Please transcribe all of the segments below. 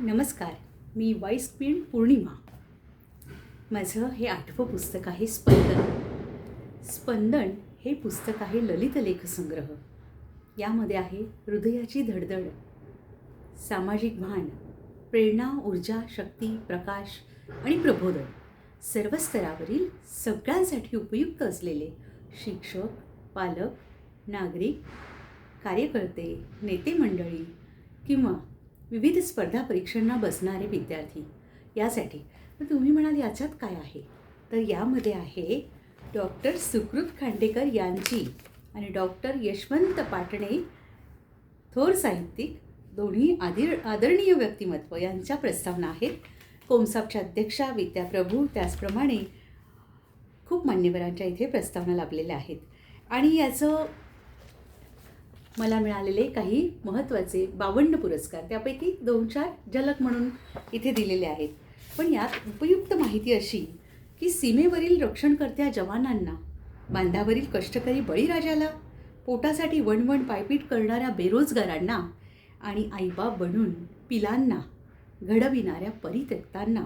नमस्कार मी vice queen पौर्णिमा माझं हे आठवं पुस्तक आहे स्पंदन. स्पंदन हे पुस्तक आहे ललित लेखसंग्रह. यामध्ये आहे हृदयाची धडधड सामाजिक भान प्रेरणा ऊर्जा शक्ती प्रकाश आणि प्रबोधन सर्व स्तरावरील सगळ्यांसाठी उपयुक्त असलेले शिक्षक पालक नागरिक कार्यकर्ते नेते मंडळी किंवा विविध स्पर्धा परीक्षांना बसणारे विद्यार्थी. यासाठी तर तुम्ही म्हणाल याच्यात काय आहे? तर यामध्ये आहे डॉक्टर सुकृत खांडेकर यांची आणि डॉक्टर यशवंत पाटणे थोर साहित्यिक दोन्ही आदिर आदरणीय व्यक्तिमत्व यांच्या प्रस्तावना आहेत. कोमसापच्या अध्यक्षा विद्या प्रभू त्याचप्रमाणे खूप मान्यवरांच्या इथे प्रस्तावना लाभलेल्या आहेत. आणि याचं मला मिळालेले काही महत्त्वाचे बावन्न पुरस्कार त्यापैकी दोन चार झलक म्हणून इथे दिलेले आहेत. पण यात उपयुक्त माहिती अशी की सीमेवरील रक्षणकर्त्या जवानांना बांधावरील कष्टकरी बळीराजाला पोटासाठी वणवण पायपीट करणाऱ्या बेरोजगारांना आणि आईबाप बनून पिलांना घडविणाऱ्या परित्यक्तांना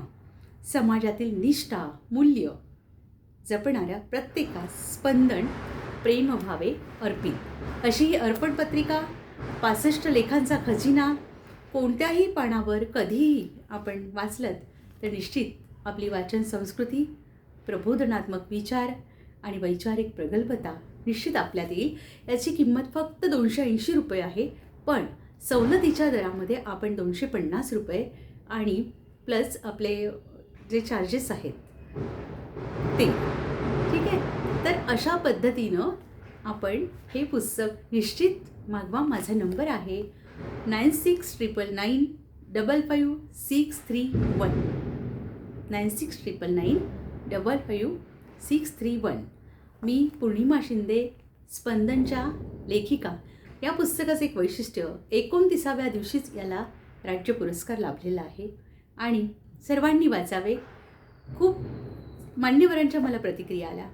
समाजातील निष्ठा मूल्य जपणाऱ्या प्रत्येकास स्पंदन प्रेमभावे अर्पित. अशी ही अर्पण पत्रिका पासष्ट लेखांचा खजिना कोणत्याही पानावर कधीही आपण वाचलत तर निश्चित आपली वाचन संस्कृती प्रबोधनात्मक विचार आणि वैचारिक प्रगल्भता निश्चित आपल्यात येईल. याची किंमत फक्त दोनशे ऐंशी रुपये आहे पण सवलतीच्या दरामध्ये आपण दोनशे पन्नास रुपये आणि प्लस आपले जे चार्जेस आहेत ते तर अशा पद्धतीनं आपण हे पुस्तक निश्चित मागवा. माझा नंबर आहे nine six triple nine double five six three one. Nine six triple nine double five six three one. मी पूर्णिमा शिंदे स्पंदनच्या लेखिका. या पुस्तकाचं एक वैशिष्ट्य एकोणतिसाव्या दिवशीच याला राज्य पुरस्कार लाभलेला आहे. आणि सर्वांनी वाचावे. खूप मान्यवरांच्या मला प्रतिक्रिया आल्या.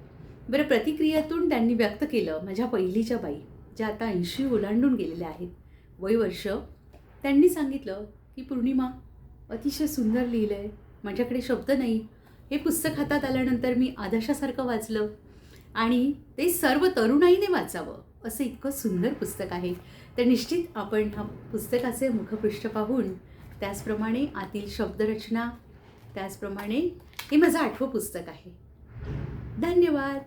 बरं प्रतिक्रियेतून त्यांनी व्यक्त केलं माझ्या पहिलीच्या बाई ज्या आता ऐंशी ओलांडून गेलेल्या आहेत. वयवर्ष त्यांनी सांगितलं की पौर्णिमा अतिशय सुंदर लिहिलं आहे माझ्याकडे शब्द नाही. हे पुस्तक हातात आल्यानंतर मी आदर्शासारखं वाचलं. आणि ते सर्व तरुणाईने वाचावं असं इतकं सुंदर पुस्तक आहे. तर निश्चित आपण हा पुस्तकाचे मुखपृष्ठ पाहून त्याचप्रमाणे आतील शब्दरचना त्याचप्रमाणे हे माझं आठवं पुस्तक आहे. धन्यवाद.